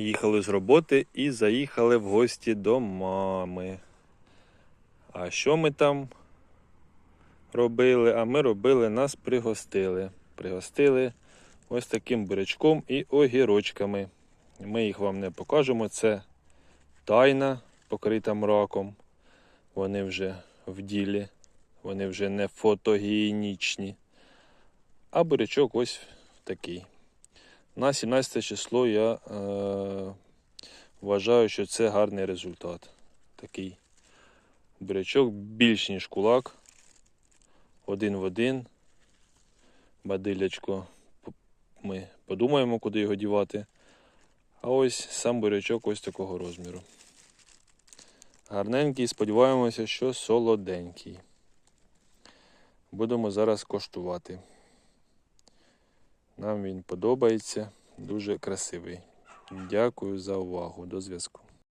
Їхали з роботи і заїхали в гості до мами. А що ми там робили? А ми робили, нас пригостили. Пригостили ось таким бурячком і огірочками. Ми їх вам не покажемо. Це тайна, покрита мраком. Вони вже в ділі, вони вже не фотогенічні. А бурячок ось такий. На 17 число я е, вважаю, що це гарний результат. Такий бурячок більш ніж кулак. Один в один. Бадилячко ми подумаємо, куди його дівати. А ось сам бурячок ось такого розміру. Гарненький, сподіваємося, що солоденький. Будемо зараз коштувати. Нам він подобається, дуже красивий. Дякую за увагу. До зв'язку.